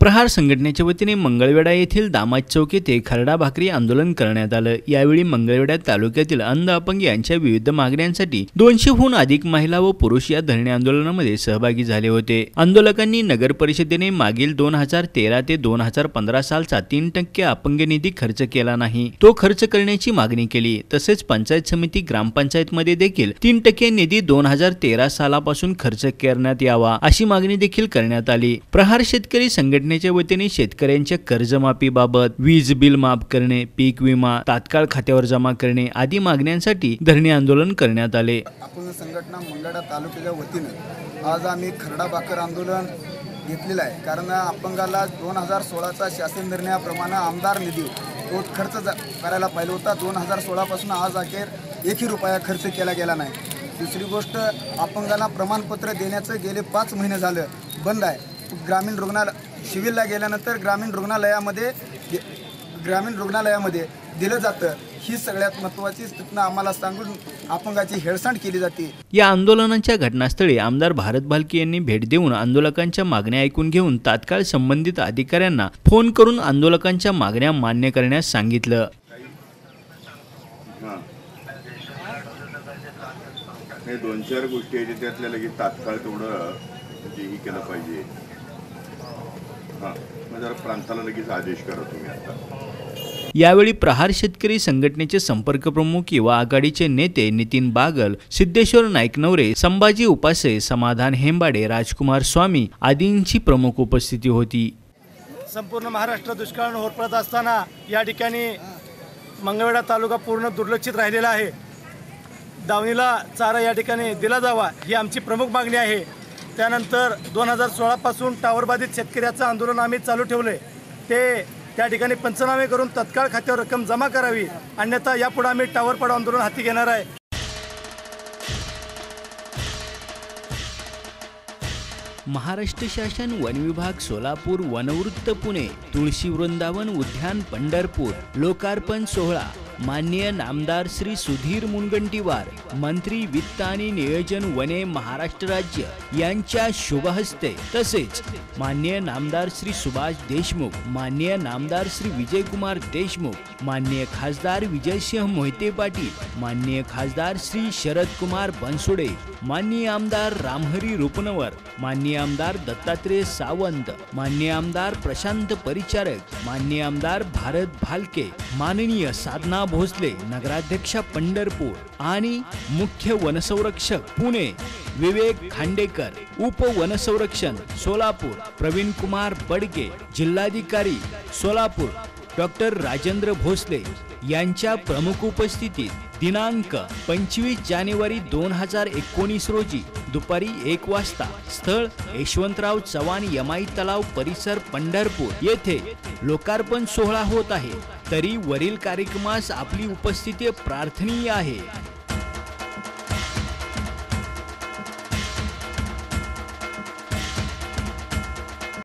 प्रहार संघटनेच्या वतीने मंगळवेढा येथील दामाज चौक येथे खरडा भाकरी आंदोलन करण्यात आलं. यावेळी मंगळवेढा तालुक्यातील अंध अपंग यांच्या विविध मागण्यांसाठी दोनशेहून अधिक महिला व पुरुष या धरणे आंदोलनामध्ये सहभागी झाले होते. आंदोलकांनी नगर परिषदेने मागील दोन हजार तेरा ते दोन हजार पंधरा सालचा तीन टक्के अपंग निधी खर्च केला नाही. तो खर्च करण्याची मागणी केली. तसेच पंचायत समिती ग्रामपंचायतमध्ये देखील तीन टक्के निधी दोन हजार तेरा सालापासून खर्च करण्यात यावा अशी मागणी देखील करण्यात आली. प्रहार शेतकरी संघटने संघटनेच्या वतीने शेतकऱ्यांच्या कर्जमाफीबाबत वीज बिल माफ करणे पीक विमा तात्काळ खात्यावर जमा करणे आदी मागण्यांसाठी धरणे आंदोलन करण्यात आले. आपण संघटना मंगळा तालुक्याच्या वतीनं आज आम्ही खरडा भाकर आंदोलन घेतलेलं आहे. कारण अपंगाला दोन हजार सोळाचा शासन निर्णयाप्रमाणे आमदार निधी तो खर्च जा- करायला पाहिजे होता. दोन हजार सोळापासून आज अखेर एकही रुपया खर्च केला गेला नाही. दुसरी गोष्ट अपंगाला प्रमाणपत्र देण्याचं गेले पाच महिने झालं बंद आहे. ग्रामीण रुग्णालय शिविरला गेल्यानंतर ग्रामीण रुग्णालयामध्ये ग्रामीण रुग्णालयामध्ये दिलं जातं. ही सगळ्यात महत्त्वाची तिथनं आम्हाला सांगून अपंगाची हेळसांड केली जाते. या आंदोलनाच्या घटनास्थळी आमदार भारत भालके यांनी भेट देऊन आंदोलकांच्या मागण्या ऐकून घेऊन तात्काळ संबंधित अधिकाऱ्यांना फोन करून आंदोलकांच्या मागण्या मान्य करण्यास सांगितलं. दोन चार गोष्टी आहेत त्यातल्या लगेच तात्काळ तेवढं ही केलं पाहिजे. मग जरा प्रांताला लगेच आदेश करा तुम्ही आता. यावेळी प्रहार शेतकरी संघटनेचे संपर्क प्रमुख युवा आघाडीचे नेते नितीन बागल सिद्धेश्वर नाईकनवरे संभाजी उपासे समाधान हेंबाडे राजकुमार स्वामी आदींची प्रमुख उपस्थिती होती. संपूर्ण महाराष्ट्र दुष्काळानं होरपळत असताना या ठिकाणी मंगळवेढा तालुका पूर्ण दुर्लक्षित राहिलेला आहे. दावणीला चारा या ठिकाणी दिला जावा ही आमची प्रमुख मागणी आहे. त्यानंतर दोन हजार सोळापासून टावरबाधित शेतकऱ्याचं आंदोलन आम्ही चालू ठेवले ते त्या ठिकाणी पंचनामे करून तत्काळ खात्यावर रक्कम जमा करावी अन्यथा यापुढे आम्ही टावर पाडू आंदोलन हाती घेणार आहे. महाराष्ट्र शासन वन विभाग सोलापूर वनवृत्त पुणे तुळशी वृंदावन उद्यान पंढरपूर लोकार्पण सोहळा. माननीय नामदार श्री सुधीर मुनगंटीवार मंत्री वित्त आणि नियोजन वने महाराष्ट्र राज्य यांच्या शुभहस्ते. तसेच माननीय नामदार श्री सुभाष देशमुख माननीय नामदार श्री विजयकुमार देशमुख माननीय खासदार विजयसिंह मोहिते पाटील माननीय खासदार श्री शरद कुमार बनसोडे माननीय आमदार रामहरी रुपनवर माननीय आमदार दत्तात्रेय सावंत माननीय आमदार प्रशांत परिचारक माननीय आमदार भारत भालके माननीय साधना भोसले नगराध्यक्षा पंढरपूर आणि मुख्य वनसंरक्षक पुणे विवेक खांडेकर उप वनसंरक्षण सोलापूर प्रवीण कुमार बडगे जिल्हाधिकारी सोलापूर डॉक्टर राजेंद्र भोसले यांच्या प्रमुख उपस्थितीत दिनांक पंचवीस जानेवारी दोन हजार एकोणीस रोजी दुपारी एक वाजता स्थळ यशवंतराव चव्हाण यमाई तलाव परिसर पंढरपूर येथे लोकार्पण सोहळा होत आहे. तरी वरील कार्यक्रमास आपली उपस्थिती प्रार्थनीय आहे.